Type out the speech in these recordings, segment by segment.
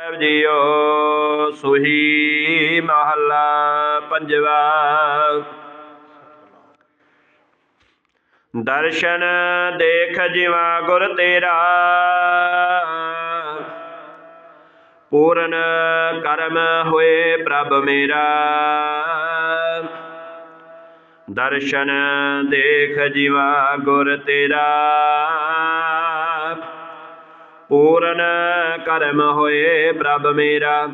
ਸਾਹਿਬ JIO, Suhi ਮਹੱਲਾ ਪੰਜਵਾ। ਦਰਸ਼ਨ ਦੇਖ ਜਿਵਾ ਗੁਰ ਤੇਰਾ। ਪੂਰਨ ਕਰਮ ਹੋਏ ਪ੍ਰਭ ਮੇਰਾ। ਦਰਸ਼ਨ ਦੇਖ ਜਿਵਾ ਗੁਰ ਤੇਰਾ। ਪੂਰਨ ਕਰਮ ਹੋਏ ਪ੍ਰਭ ਮੇਰਾ।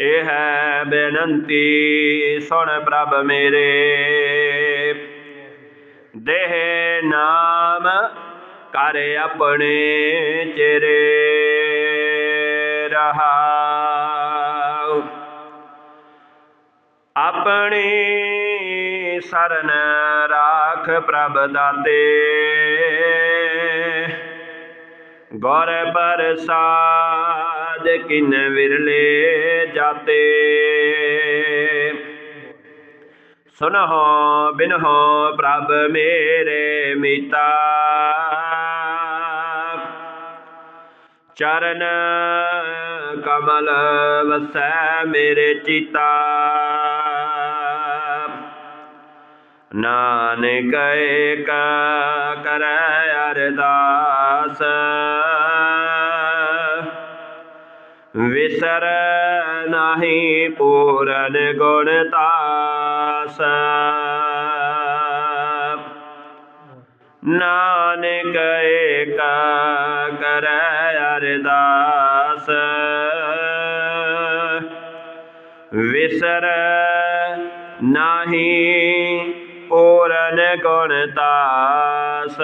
ਇਹ ਹੈ ਬੇਨੰਤੀ, ਸੁਣ ਪ੍ਰਭ ਮੇਰੇ। ਦੇਹ ਨਾਮ ਕਰ ਆਪਣੇ ਚਿਰੇ ਰਹਾਉ। ਆਪਣੀ ਸਰਨ ਰਾਖ ਪ੍ਰਭ ਦਾਤੇ। ਗੌਰ ਪ੍ਰਸਾਦ ਕਿਨ ਵਿਰਲੇ ਜਾਤੇ। ਸੁਨਹੁ ਬਿਨਹੁ ਪ੍ਰਭ ਮੇਰੇ ਮੀਤਾ। ਚਰਨ ਕਮਲ ਵਸੈ ਮੇਰੇ ਚੀਤਾ। ਨਾਨਕ ਏਕ ਕਰੈ ਅਰਦਾਸ। ਵਿਸਰ ਨਾਹੀ ਪੂਰਨ ਗੁਣ ਤਾਸ। ਨਾਨਕ ਏਕ ਕਰੈ ਅਰਦਾਸ। ਵਿਸਰ ਨਾਹੀ ਪੂਰਨ ਗੁਣ ਤਾਸ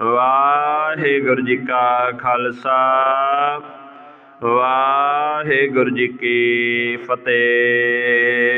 ਵਾਹਿਗੁਰੂ ਜੀ ਕਾ ਖਾਲਸਾ ਵਾਹਿਗੁਰੂ ਜੀ ਕੀ ਫਤਿਹ।